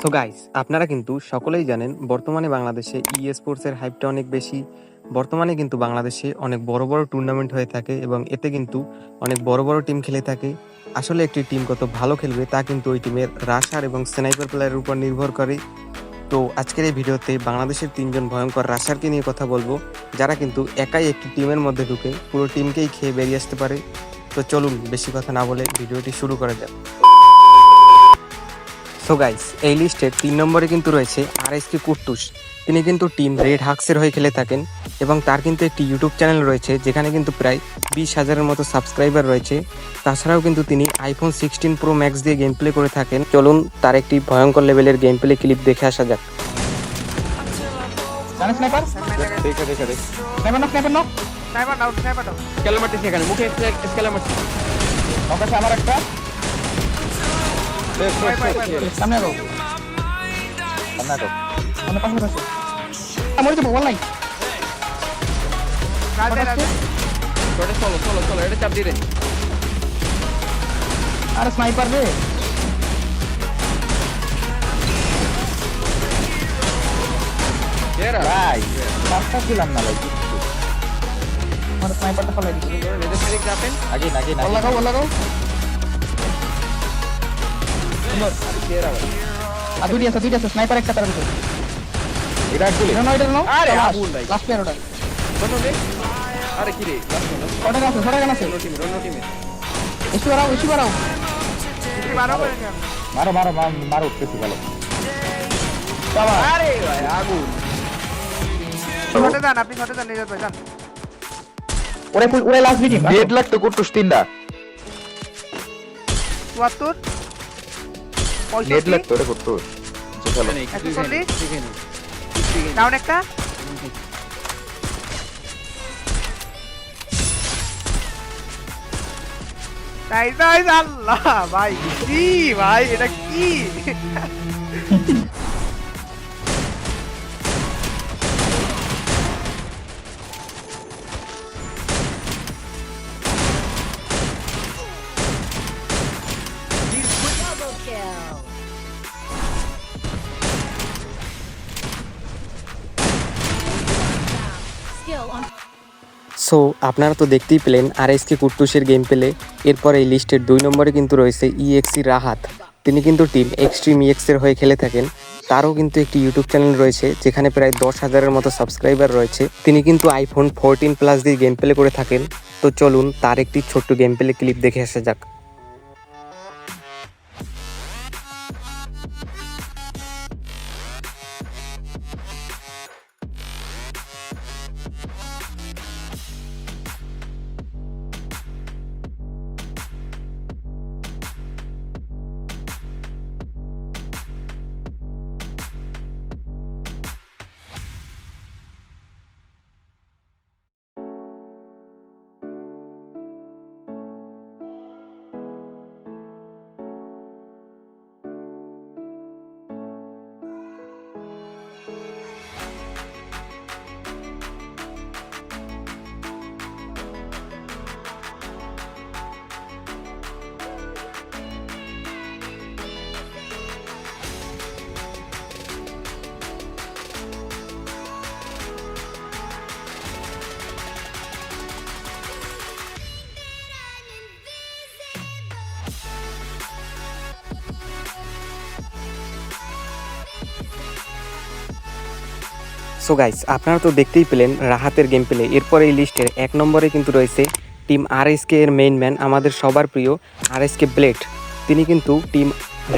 So guys আপনারা কিন্তু সকলেই জানেন, বর্তমানে বাংলাদেশে ই স্পোর্টসের হাইপটা অনেক বেশি। বর্তমানে কিন্তু বাংলাদেশে অনেক বড় বড় টুর্নামেন্ট হয়ে থাকে এবং এতে কিন্তু অনেক বড় বড় টিম খেলে থাকে। আসলে একটি টিম কত ভালো খেলবে তা কিন্তু ওই টিমের রাশার এবং স্নাইপার প্লেয়ারের উপর নির্ভর করে। তো আজকের এই ভিডিওতে বাংলাদেশের তিনজন ভয়ঙ্কর রাশারকে নিয়ে কথা বলব, যারা কিন্তু একাই একটি টিমের মধ্যে ঢুকে পুরো টিমকেই খেয়ে বেরিয়ে আসতে পারে। তো চলুন, বেশি কথা না বলে ভিডিওটি শুরু করা যাক। সো গাইস এই লিস্টের তিন নম্বরে কিন্তু রয়েছে আর এস কে কুট্টুস তিনি কিন্তু টিম রেড হাক্সের হয়ে খেলে থাকেন এবং তার কিন্তু একটি ইউটিউব চ্যানেল রয়েছে যেখানে কিন্তু প্রায় বিশ হাজারের মতো সাবস্ক্রাইবার রয়েছে। তাছাড়াও কিন্তু তিনি আইফোন সিক্সটিন প্রো ম্যাক্স দিয়ে গেম প্লে করে থাকেন। চলুন তার একটি ভয়ঙ্কর লেভেলের গেম প্লে ক্লিপ দেখে আসা যাক। মুখে আমার একটা। সামনে আগো সামনে তো সামনে পাশে পাশে। মরে যাব বল নাই চলে চলো চলো এটা চাপ দিয়ে আরে স্নাইপার রে। এরা ভাই পাঁচটা ছিলাম না ভাই। আমার স্নাইপারটা ফলাই দিচ্ছি আগে আগে লাগাও লাগাও সুন্দর। আর দুইটা আছে দুইটা আছে স্নাইপার একটা তার ভিতরে। এটা গুলি? এটা এটা নাও। আরে, আগুন ভাই। লাস্ট প্লেয়ার ওটা। বন্ধ দে আরে কি রে? ওটা আছে? ওটা আছে? অন্য টিমে অন্য টিমে এসু বাড়াও এসু বাড়াও। তুমি বারো করে নিও মারো মারো মারো উঠতেছি ভালো। আরে ভাই আগুন। শটে যান আপনি শটে যান ভাই যান। ওরে ফুল ওরে লাস্ট ভিডিও ডেড লাগতো কুটুস তিনটা। চুয়াত্তর? নেট লাগতো রে চল্লিশ? ডাউন একটা? নাইস নাইস আল্লাহ ভাই কি ভাই এটা কি? সো আপনারা তো দেখতেই পেলেন আর এস কে কুট্টুসের গেম পেলে। এরপর এই লিস্টের দুই নম্বরে কিন্তু রয়েছে ইএক্সি রাহাত। তিনি কিন্তু টিম এক্সট্রিম ইএক্সের হয়ে খেলে থাকেন। তারও কিন্তু একটি ইউটিউব চ্যানেল রয়েছে, যেখানে প্রায় দশ হাজারের মতো সাবস্ক্রাইবার রয়েছে। তিনি কিন্তু আইফোন ফোরটিন প্লাস দিয়ে গেম প্লে করে থাকেন। তো চলুন তার একটি ছোট্ট গেম প্লে ক্লিপ দেখে আসা যাক। সো গাইস আপনারা তো দেখতেই পেলেন রাহাতের গেম প্লে এরপর এই লিস্টের এক নম্বরে কিন্তু রয়েছে টিম আর এসকে এর মেইন ম্যান আমাদের সবার প্রিয় আর এসকে ব্লেড তিনি কিন্তু টিম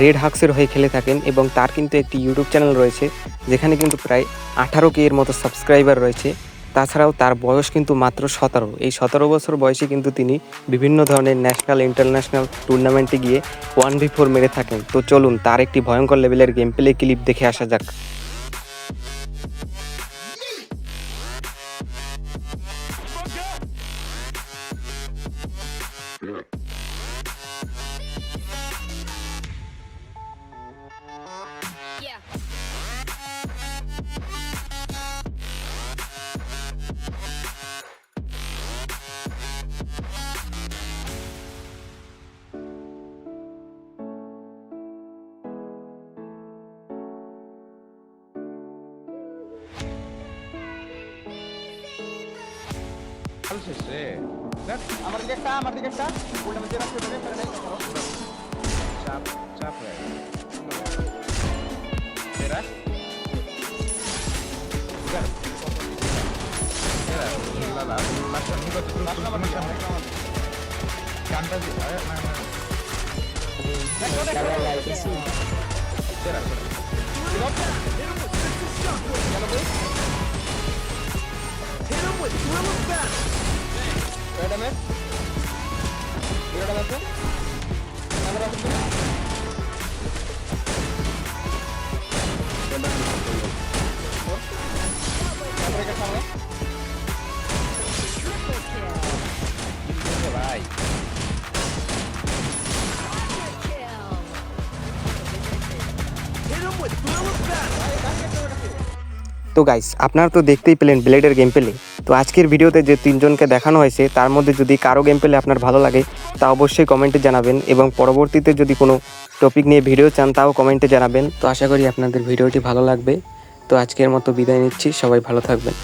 রেড হাক্সের হয়ে খেলে থাকেন এবং তার কিন্তু একটি ইউটিউব চ্যানেল রয়েছে, যেখানে কিন্তু প্রায় আঠারো কে এর মতো সাবস্ক্রাইবার রয়েছে। তাছাড়াও তার বয়স কিন্তু মাত্র সতেরো। এই সতেরো বছর বয়সে কিন্তু তিনি বিভিন্ন ধরনের ন্যাশনাল ইন্টারন্যাশনাল টুর্নামেন্টে গিয়ে ওয়ান ভি ফোর মেরে থাকেন। তো চলুন, তার একটি ভয়ঙ্কর লেভেলের গেম প্লে ক্লিপ দেখে আসা যাক। কাল শেষে দেখ আমার দিকে একটা আমার দিকে একটা ওটা মধ্যে রাখতে পারে নাই চাপ চাপ হয়ে এরা গানটা তো গাইস আপনারা তো দেখতেই পেলেন ব্লেডের গেম পেলে তো আজকের ভিডিওতে যে তিনজনকে দেখানো হয়েছে, তার মধ্যে যদি কারও গেম পেলে আপনার ভালো লাগে, তা অবশ্যই কমেন্টে জানাবেন এবং পরবর্তীতে যদি কোনো টপিক নিয়ে ভিডিও চান, তাও কমেন্টে জানাবেন। তো আশা করি আপনাদের ভিডিওটি ভালো লাগবে। তো আজকের মতো বিদায় নিচ্ছি। সবাই ভালো থাকবেন।